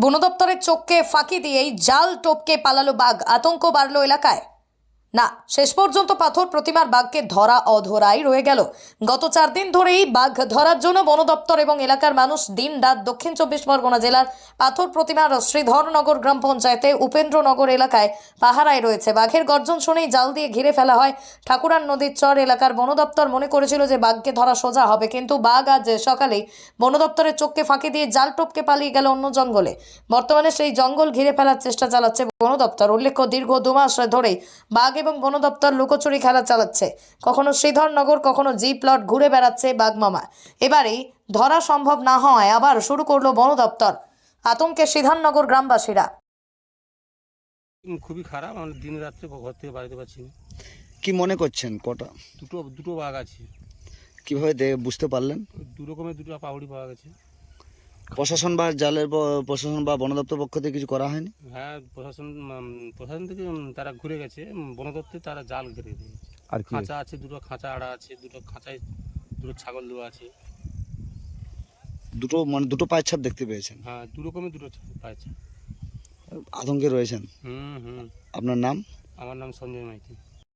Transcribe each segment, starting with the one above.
বন দপ্তরের চোখকে ফাঁকি দিয়েই জাল টোপকে পালালো বাঘ। আতঙ্ক বাড়ল এলাকায়। না, শেষ পর্যন্ত পাথর প্রতিমার বাঘকে ধরা অধরাই রয়ে গেল। গত চার দিন ধরেই বাঘ ধরার জন্য বন দপ্তর এবং এলাকার মানুষ দিন রাত দক্ষিণ চব্বিশ পরগনা জেলার পাথর প্রতিমার শ্রীধরনগর গ্রাম পঞ্চায়েতে উপেন্দ্রনগর এলাকায় পাহারায় রয়েছে। বাঘের গর্জন শুনেই জাল দিয়ে ঘিরে ফেলা হয়। ঠাকুরান নদীর চর এলাকার বন দপ্তর মনে করেছিল যে বাঘকে ধরা সোজা হবে, কিন্তু বাঘ আজ সকালেই বন দপ্তরের চোখকে ফাঁকি দিয়ে জাল টোপকে পালিয়ে গেল অন্য জঙ্গলে। বর্তমানে সেই জঙ্গল ঘিরে ফেলার চেষ্টা চালাচ্ছে বন দপ্তর উল্লেখ্য, দীর্ঘ দু মাস ধরেই বাঘ এবং বন দপ্তর লুকোচুরি খেলা চালাচ্ছে। কখনো শ্রীধরনগর কখনো জি প্লট ঘুরে বেড়াচ্ছে বাঘ মামা এবারেই ধরা সম্ভব না হওয়ায় আবার শুরু করল বন দপ্তর আতঙ্কে শ্রীধরনগর গ্রামবাসীরা। খুবই খারাপ আমরা দিন রাত্রে ঘর থেকে বাড়িতে পারছি না। কি মনে করছেন কটা? দুটো দুটো বাঘ আছে। কীভাবে দে- বুঝতে পারলেন? দু রকমের দুটো পাউড়ি পাওয়া গেছে। প্রশাসন বা জালের প- প্রশাসন বা বন দপ্তর পক্ষ থেকে কিছু করা হয়নি? হ্যাঁ প্রশাসন উম, প্রশাসন থেকে উম, তারা ঘুরে গেছে। উম, বন দপ্তরে তারা জাল ঘিরে দিয়েছে। আর কি? খাঁচা আছে দুটো খাঁচা আড়া আছে দুটো খাঁচায় দুটো ছাগল দেওয়া আছে। দুটো মানে দুটো পায়ের ছাপ দেখতে পেয়েছেন? হ্যাঁ দু রকমের দুটো ছা- পাচ্ছে আতঙ্কে রয়েছেন? হুম হুম। আপনার নাম? আমার নাম সঞ্জয় মাইতি।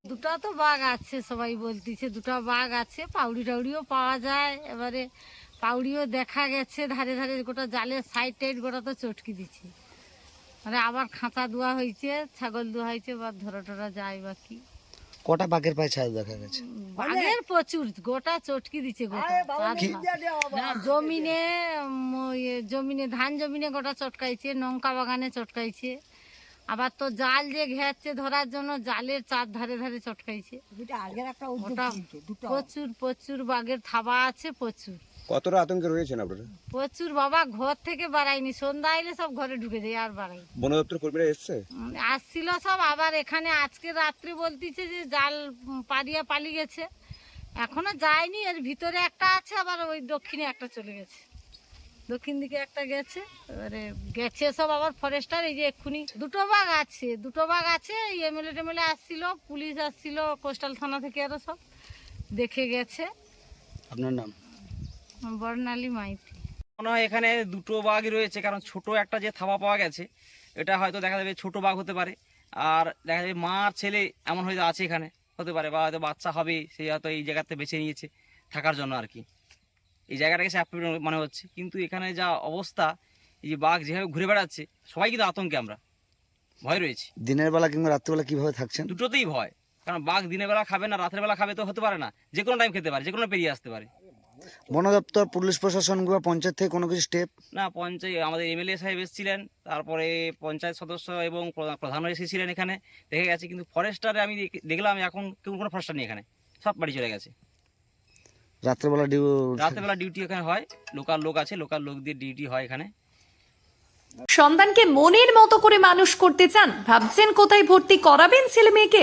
দুটো তো বাঘ আছে সবাই বলতেছে দুটো বাঘ আছে পাউড়ি টাউড়িও পাওয়া যায়। এবারে পাউড়িও দেখা গেছে ধারে ধারে গোটা জালের সাইড টাইড গোটা তো চটকি দিচ্ছে মানে আবার খাঁচা দোয়া হয়েছে ছাগল দোয়া হয়েছে বা ধরা টরা যায় বা কি। কটা বাঘের পায়ে ছাপ দেখা গেছে? বাঘের প্রচুর গোটা চটকি দিচ্ছে গোটা। জমিনে জমিনে ধান জমিনে গোটা চটকাইছে লঙ্কা বাগানে চটকাইছে। আবার তো জাল যে ঘেরাচ্ছে ধরার জন্য জালের চার ধারে ধারে চটকাইছে। প্রচুর প্রচুর বাঘের থাবা আছে প্রচুর। কতটা আতঙ্কে রয়েছেন আপনারা? প্রচুর বাবা ঘর থেকে বাড়াইনি। সন্ধ্যা এলে সব ঘরে ঢুকে যায় আর বাড়াই। বন দপ্তর কর্মীরা এসছে? আসছিল সব আবার এখানে আজকে রাত্রে বলতিছে যে জাল পাড়িয়া পালিয়ে গেছে। এখনও যায়নি এর ভিতরে একটা আছে আবার ওই দক্ষিণে একটা চলে গেছে। দক্ষিণ দিকে একটা গেছে এবারে গেছে সব আবার ফরেস্টার এই যে এক্ষুনি দুটো বাঘ আছে দুটো বাঘ আছে এমএলএ টেমএলএ আসছিল পুলিশ আসছিল কোস্টাল থানা থেকে আরও সব দেখে গেছে। আপনার নাম? বর্ণালী মাইতি। মনে হয় এখানে দুটো বাঘই রয়েছে কারণ ছোট একটা যে থাবা পাওয়া গেছে এটা হয়তো দেখা যাবে ছোট বাঘ হতে পারে। আর দেখা যাবে মা আর ছেলে এমন হয়তো আছে এখানে হতে পারে বা হয়তো বাচ্চা হবে সে হয়তো এই জায়গাতে বেছে নিয়েছে থাকার জন্য আর কি। এই জায়গাটাকে সে আপনি মনে হচ্ছে। কিন্তু এখানে যা অবস্থা এই যে বাঘ যেভাবে ঘুরে বেড়াচ্ছে সবাই কিন্তু আতঙ্কে আমরা। ভয় রয়েছে। দিনের বেলা কিংবা রাত্রিবেলা কীভাবে থাকছেন? দুটোতেই ভয়। কারণ বাঘ দিনের বেলা খাবে না রাতের বেলা খাবে তো হতে পারে না। যে কোনো টাইম খেতে পারে যে কোনো পেরিয়ে আসতে পারে। বন দপ্তর পুলিশ প্রশাসন কিংবা পঞ্চায়েত থেকে কোনো কিছু স্টেপ না পঞ্চায়েত আমাদের এমএলএ সাহেব এসেছিলেন তারপরে পঞ্চায়েত সদস্য এবং প্রধা- প্রধানও এসেছিলেন এখানে। দেখে গেছে কিন্তু ফরেস্টারে আমি দেখলাম এখন কেউ কোনো ফরেস্টার নেই এখানে। সব বাড়ি চলে গেছে। রাত্রেবেলা ডিউ রাতেরবেলা ডিউটি এখানে হয় লোকাল লোক আছে লোকাল লোক দিয়ে ডিউটি হয় এখানে। সন্তানকে মনের মতো করে মানুষ করতে চান ভাবছেন কোথায় ভর্তি করাবেন ছেলে মেয়েকে